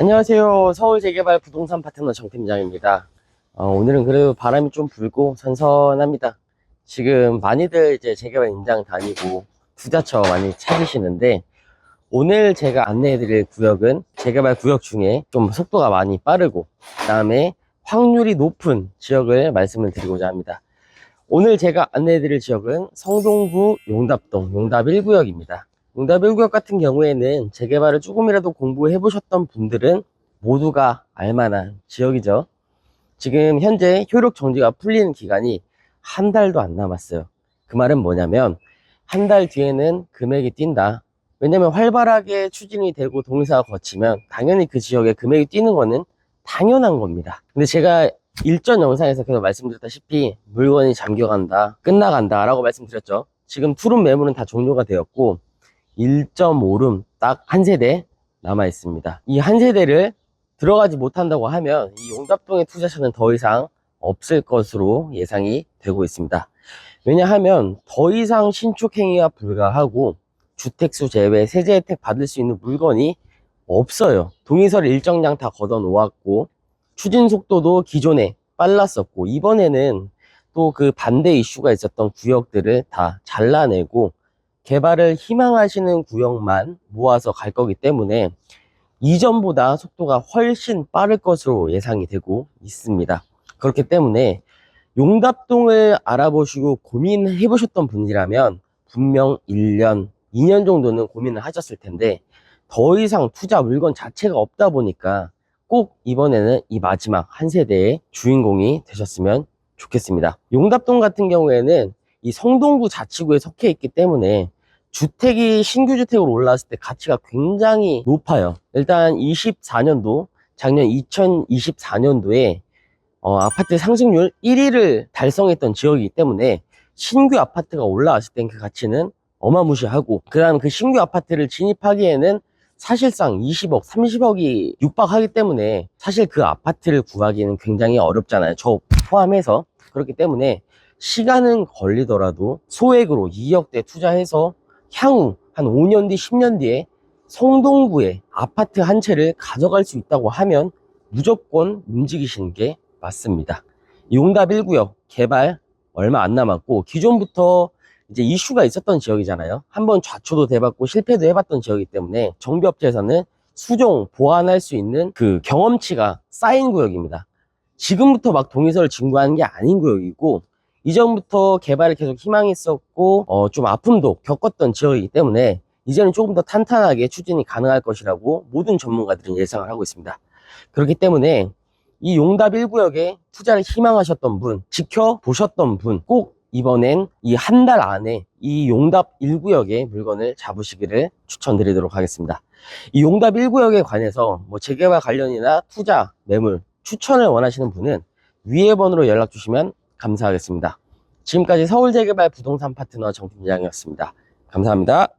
안녕하세요. 서울재개발 부동산 파트너 정팀장입니다. 어, 오늘은 그래도 바람이 좀 불고 선선합니다. 지금 많이들 이제 재개발 임장 다니고 투자처 많이 찾으시는데 오늘 제가 안내해 드릴 구역은 재개발 구역 중에 좀 속도가 많이 빠르고 그 다음에 확률이 높은 지역을 말씀을 드리고자 합니다. 오늘 제가 안내해 드릴 지역은 성동구 용답동 용답 1구역입니다. 용답 1구역 같은 경우에는 재개발을 조금이라도 공부해 보셨던 분들은 모두가 알만한 지역이죠. 지금 현재 효력 정지가 풀리는 기간이 한 달도 안 남았어요. 그 말은 뭐냐면 한 달 뒤에는 금액이 뛴다. 왜냐면 활발하게 추진이 되고 동의사가 거치면 당연히 그 지역에 금액이 뛰는 거는 당연한 겁니다. 근데 제가 일전 영상에서 계속 말씀드렸다시피 물건이 잠겨간다, 끝나간다 라고 말씀드렸죠. 지금 투룸 매물은 다 종료가 되었고 1.5룸 딱 한 세대 남아 있습니다. 이 한 세대를 들어가지 못한다고 하면 이 용답동의 투자처는 더 이상 없을 것으로 예상이 되고 있습니다. 왜냐하면 더 이상 신축 행위가 불가하고 주택수 제외 세제 혜택 받을 수 있는 물건이 없어요. 동의서를 일정량 다 걷어 놓았고 추진 속도도 기존에 빨랐었고 이번에는 또 그 반대 이슈가 있었던 구역들을 다 잘라내고 개발을 희망하시는 구역만 모아서 갈 거기 때문에 이전보다 속도가 훨씬 빠를 것으로 예상이 되고 있습니다. 그렇기 때문에 용답동을 알아보시고 고민해 보셨던 분이라면 분명 1년, 2년 정도는 고민을 하셨을 텐데 더 이상 투자 물건 자체가 없다 보니까 꼭 이번에는 이 마지막 한 세대의 주인공이 되셨으면 좋겠습니다. 용답동 같은 경우에는 이 성동구 자치구에 속해 있기 때문에 주택이 신규 주택으로 올라왔을 때 가치가 굉장히 높아요. 일단 24년도, 작년 2024년도에 어, 아파트 상승률 1위를 달성했던 지역이기 때문에 신규 아파트가 올라왔을 땐 그 가치는 어마무시하고 그 다음 그 신규 아파트를 진입하기에는 사실상 20억, 30억이 육박하기 때문에 사실 그 아파트를 구하기는 굉장히 어렵잖아요. 저 포함해서. 그렇기 때문에 시간은 걸리더라도 소액으로 2억대 투자해서 향후 한 5년 뒤, 10년 뒤에 성동구에 아파트 한 채를 가져갈 수 있다고 하면 무조건 움직이시는 게 맞습니다. 용답 1구역 개발 얼마 안 남았고 기존부터 이제 이슈가 있었던 지역이잖아요. 한번 좌초도 돼봤고 실패도 해봤던 지역이기 때문에 정비업체에서는 수종 보완할 수 있는 그 경험치가 쌓인 구역입니다. 지금부터 막 동의서를 진구하는 게 아닌 구역이고 이전부터 개발을 계속 희망했었고 어, 좀 아픔도 겪었던 지역이기 때문에 이제는 조금 더 탄탄하게 추진이 가능할 것이라고 모든 전문가들은 예상을 하고 있습니다. 그렇기 때문에 이 용답 1구역에 투자를 희망하셨던 분, 지켜보셨던 분, 꼭 이번엔 이 한 달 안에 이 용답 1구역의 물건을 잡으시기를 추천드리도록 하겠습니다. 이 용답 1구역에 관해서 뭐 재개발 관련이나 투자, 매물, 추천을 원하시는 분은 위에 번호로 연락 주시면 감사하겠습니다. 지금까지 서울재개발 부동산 파트너 정팀장이었습니다. 감사합니다.